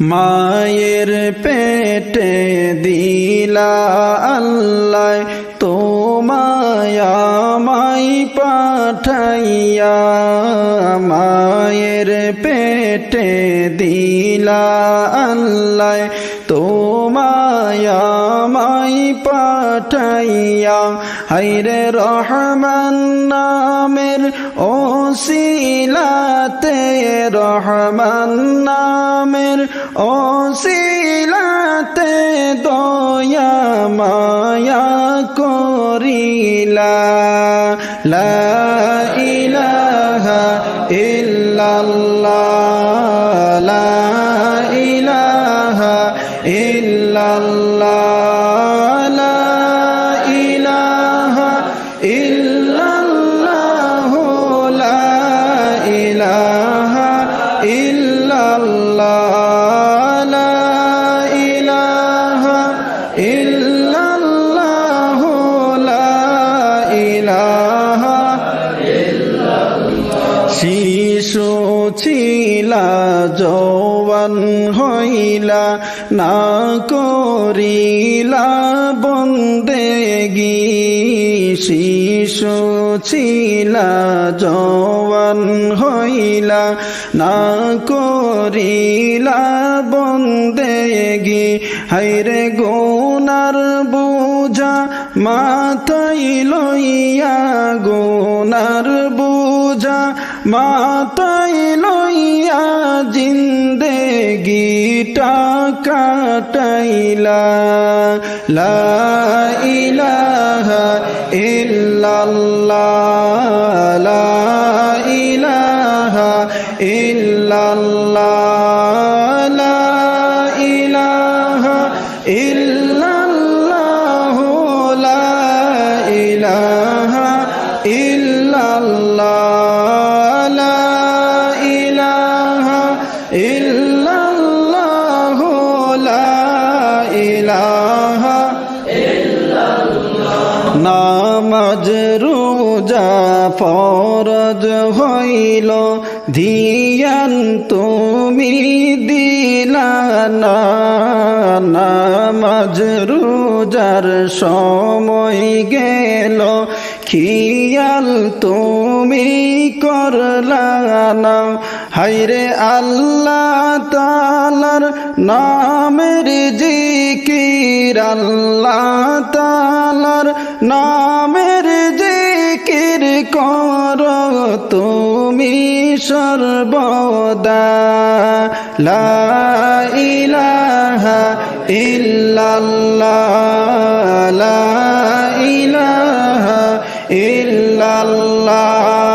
মায়ের পেটে দিলা আল্লাহ তোমায় মাই পাঠাইয়া মায়ের পেটে দিলা আল্লাহ। পাঠাইয়া হাইরে রহমান নামের ও শিলাতে রহমান নামের ও শিলাতে দয়া মায়া করিলা। লা ইলাহা ইল্লাল্লাহ। না করিলা বন্দেগি শিশু ছিলা, জওয়ান হইলা, না করিলা বন্দেগি। হাইরে গোনার বুঝা মাথায় লইয়া গোনার বুঝা মাতাই লইয়া জিন্দেগিটা কাটাইলা। লা ইলাহা ইল্লাল্লাহ। ফরজ হইল, ধিয়ান তুমি দিলা না নামাজ রোজার সময় গেল, খিয়াল তুমি করলা না। হাইরে আল্লাহ তালার নামের জিকির, আল্লাহ তালার জিকির কর তুমি সর্বদা। লা ইলাহা ইল্লাল্লাহ লা ইলাহা ইল্লাল্লাহ।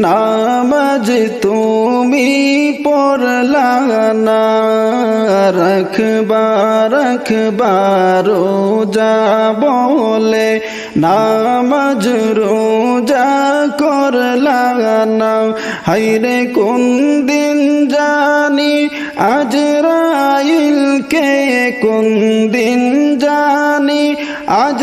নামাজ তুমি পড়লা না, রখবা রখবা, রোজা বলে। নামাজ রোজা করলা না হাইরে কোন দিন জানি আজ কে কোন দিন জানি আজ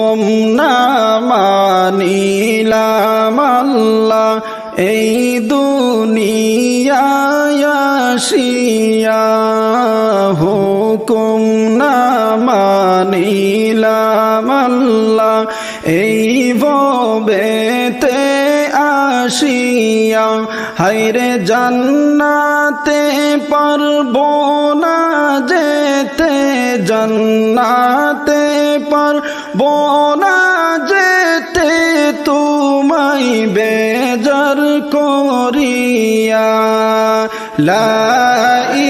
হুকুম না মানিলাম আল্লাহ, এই দুনিয়ায় আসিয়া হুকুম না মানিলাম আল্লাহ, এই ভবেতে আসিয়া হাইরে জান্নাতে পারব না যেতে, জান্নাতে পারব না যেতে তোমায় বেজার করিয়া লা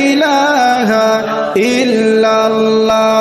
ইলাহা ইল্লাল্লাহ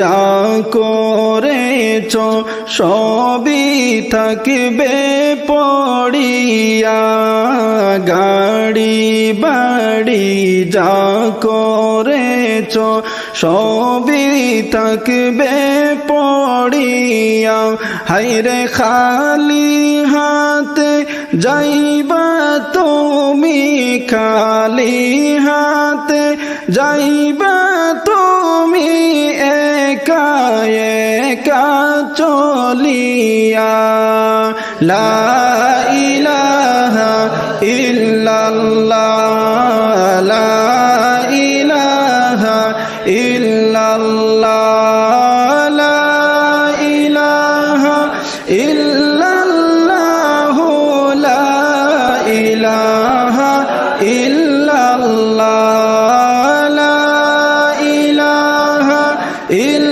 যা করেছ সবই থাকবে পড়িয়া গাড়ি বাড়ি যা করেছ সবই থাকবে পড়িয়া। হাইরে খালি হাতে যাইবা তুমি, খালি হাতে যাইবা তুমি, একা একা চলিয়া। লা ইলাহা ইলাহা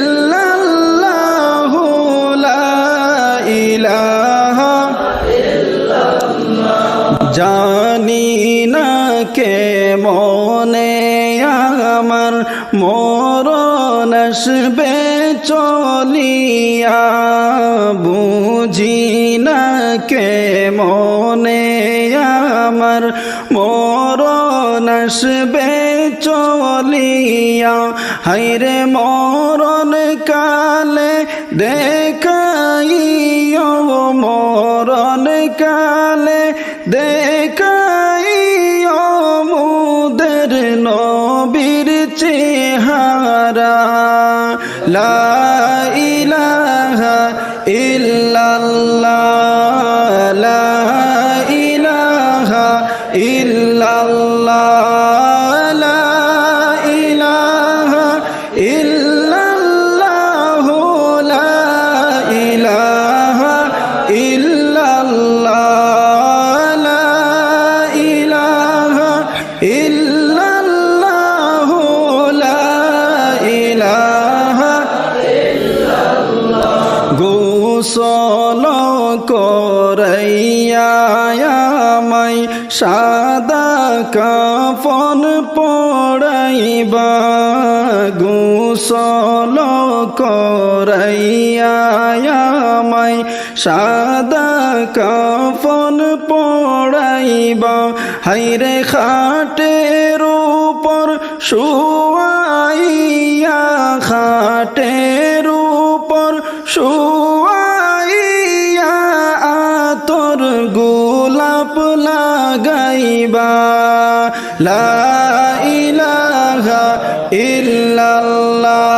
না কে মনে আমার। মরণ আসবে চলিয়া। হাইরে মরণ কালে দেখাইও। মরণ কালে দেখাইও মুদের নবীর চেহারা। লা সাদা কাফন পড়াইবা, গোসল করাইয়া আমায় সাদা কাফন পড়াইবা। হাইরে খাটের উপর শুয়াইয়া, খাটের উপর শুয়াইয়া, আতর গোলাপ লাগাইবা লা ইলাহা ইল্লাল্লাহ।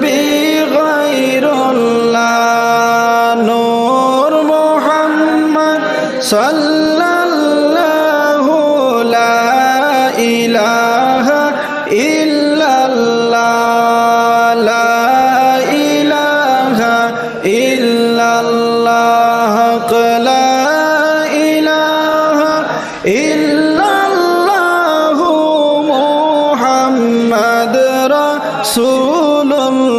Resulullah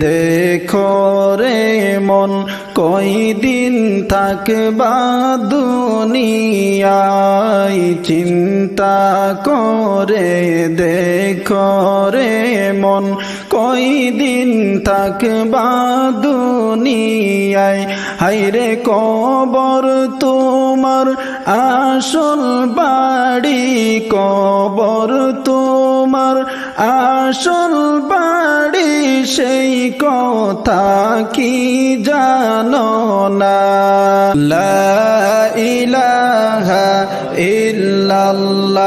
দেখো রে মন, কয়দিন থাকবা দুনিয়ায়? চিন্তা করে দেখো রে মন, কয়দিন থাকবা দুনিয়ায়? হাইরে কবর তোমার আসল বাড়ি, কবর তোমার আসল বাড়ি সেই কথা কি জানো না? ইলাহা ইল্লাল্লাহ